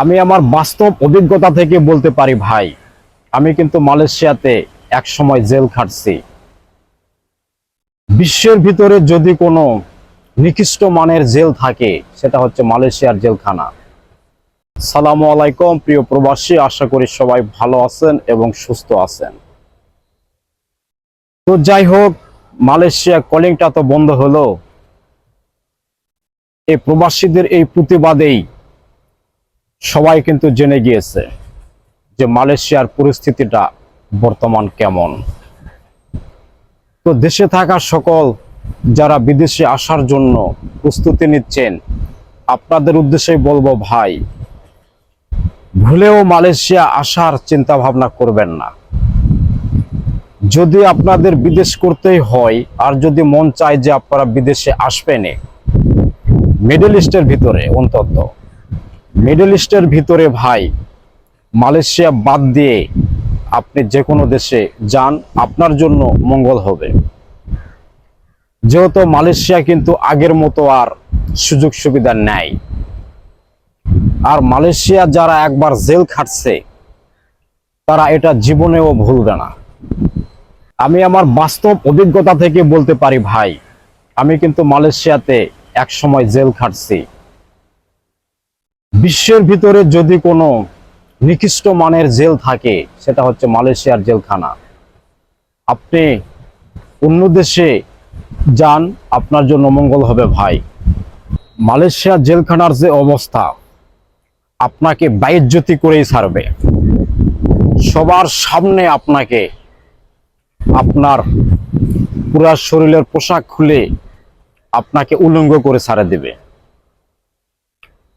আমি আমার বাস্তব অভিজ্ঞতা থেকে বলতে পারি, ভাই, আমি কিন্তু মালয়েশিয়াতে এক সময় জেল খাটছি। বিশ্বের ভিতরে যদি কোনো নিকৃষ্ট মানের জেল থাকে, সেটা হচ্ছে মালয়েশিয়ার জেলখানা। সালামু আলাইকুম, প্রিয় প্রবাসী, আশা করি সবাই ভালো আছেন এবং সুস্থ আছেন। তো যাই হোক, মালয়েশিয়া কলিংটা তো বন্ধ হলো। এই প্রবাসীদের এই প্রতিবাদেই সবাই কিন্তু জেনে গিয়েছে যে মালয়েশিয়ার পরিস্থিতিটা বর্তমান কেমন। তো দেশে থাকা সকল যারা বিদেশে আসার জন্য প্রস্তুতি নিচ্ছেন, আপনাদের উদ্দেশ্যে বলব ভাই, ভুলেও মালয়েশিয়া আসার চিন্তা ভাবনা করবেন না। যদি আপনাদের বিদেশ করতেই হয়, আর যদি মন চায় যে আপনারা বিদেশে আসবেন মিডল ইস্টের ভিতরে অন্তত। মিডল ইস্টের ভিতরে ভাই, মালয়েশিয়া বাদ দিয়ে আপনি যে কোনো দেশে যান, আপনার জন্য মঙ্গল হবে। যেহেতু মালয়েশিয়া কিন্তু আগের মতো আর সুযোগ সুবিধা নেয় আর মালয়েশিয়া যারা একবার জেল খাটছে, তারা এটা জীবনেও ভুলবে না। আমি আমার বাস্তব অভিজ্ঞতা থেকে বলতে পারি ভাই, আমি কিন্তু মালয়েশিয়াতে এক সময় জেল খাটছি। বিশ্বের ভিতরে যদি কোনো নিকৃষ্ট মানের জেল থাকে, সেটা হচ্ছে মালয়েশিয়ার জেলখানা। আপনি অন্য দেশে যান, আপনার জন্য মঙ্গল হবে ভাই। মালয়েশিয়ার জেলখানার যে অবস্থা, আপনাকে বাইজ্জতি করেই ছাড়বে। সবার সামনে আপনাকে আপনার পুরা শরীরের পোশাক খুলে আপনাকে উলঙ্গ করে ছাড়ে দেবে।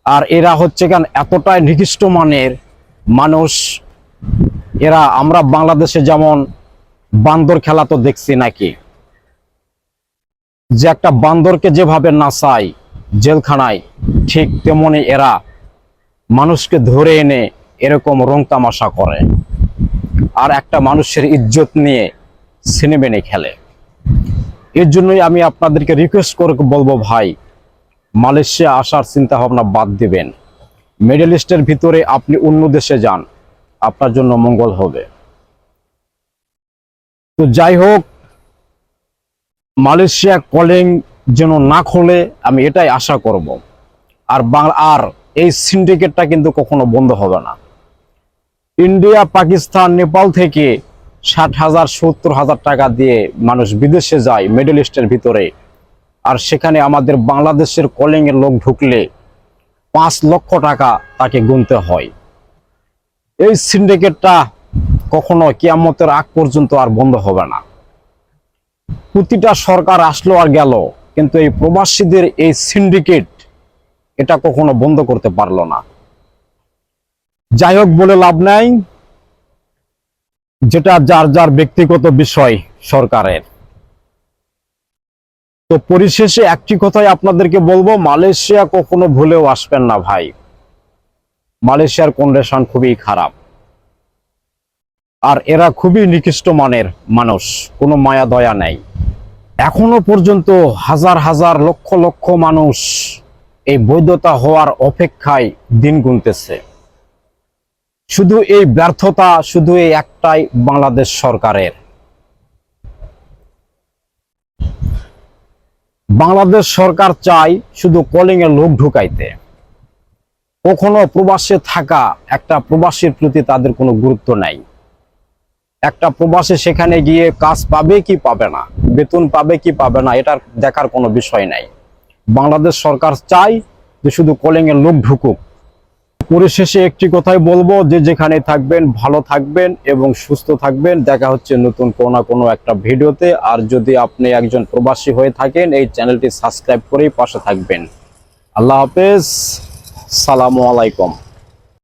আর এরা হচ্ছে কেন এতটাই নিকৃষ্ট মানের মানুষ। এরা আমরা বাংলাদেশে যেমন বান্দর খেলা তো দেখছি নাকি? যে একটা বান্দরকে যেভাবে নাচায় জেলখানায়, ঠিক তেমনি এরা মানুষকে ধরে এনে এরকম রং তামাশা করে। আর একটা মানুষের ইজ্জত নিয়ে সিনেমেনে খেলে। এর জন্যই আমি আপনাদেরকে রিকোয়েস্ট করে বলব ভাই মালয়েশিয়া আসার চিন্তা ভাবনা বাদ দিবেন। মিডল ইস্টের ভিতরে আপনি অন্য দেশে যান। আপনার জন্য মঙ্গল হবে। তো যাই হোক, মালয়েশিয়া কলিং যেন না খোলে, আমি এটাই আশা করব। আর বাংলা আর এই সিন্ডিকেটটা কিন্তু কখনো বন্ধ হবে না। ইন্ডিয়া, পাকিস্তান, নেপাল থেকে ষাট হাজার, সত্তর হাজার টাকা দিয়ে মানুষ বিদেশে যায় মিডল ইস্টের ভিতরে। আর সেখানে আমাদের বাংলাদেশের কলিং এর লোক ঢুকলে পাঁচ লক্ষ টাকা তাকে গুনতে হয়। এই সিন্ডিকেটটা কখনো কিয়ামতের আগ পর্যন্ত আর বন্ধ হবে না। প্রতিটা সরকার আসলো আর গেল, কিন্তু এই প্রবাসীদের এই সিন্ডিকেট এটা কখনো বন্ধ করতে পারল না। যাই হোক, বলে লাভ নাই। যেটা যার যার ব্যক্তিগত বিষয় সরকারের। তো পরিশেষে একটি কথাই আপনাদেরকে বলব, মালয়েশিয়া কখনো ভুলেও আসবেন না ভাই। মালয়েশিয়ার কন্ডিশন খুবই খারাপ। আর এরা খুবই নিকৃষ্ট মানের মানুষ, কোনো মায়া দয়া নেই। এখনও পর্যন্ত হাজার হাজার লক্ষ লক্ষ মানুষ এই বৈধতা হওয়ার অপেক্ষায় দিন গুনতেছে। শুধু এই ব্যর্থতা, শুধু এই একটাই বাংলাদেশ সরকারের। বাংলাদেশ সরকার চায় শুধু কলিং এর লোক ঢুকাইতে। কখনো প্রবাসে থাকা একটা প্রবাসীর প্রতি তাদের কোনো গুরুত্ব নাই। একটা প্রবাসে সেখানে গিয়ে কাজ পাবে কি পাবে না, বেতন পাবে কি পাবে না, এটার দেখার কোনো বিষয় নাই। বাংলাদেশ সরকার চাই যে শুধু কলিং এর লোক ঢুকুক। পরিশেষে একটি কথাই বলব যে যেখানে থাকবেন, ভালো থাকবেন এবং সুস্থ থাকবেন। দেখা হচ্ছে নতুন কোনো না কোনো একটা ভিডিওতে। আর যদি আপনি একজন প্রবাসী হয়ে থাকেন, এই চ্যানেলটি সাবস্ক্রাইব করেই পাশে থাকবেন। আল্লাহ হাফেজ। সালামু আলাইকুম।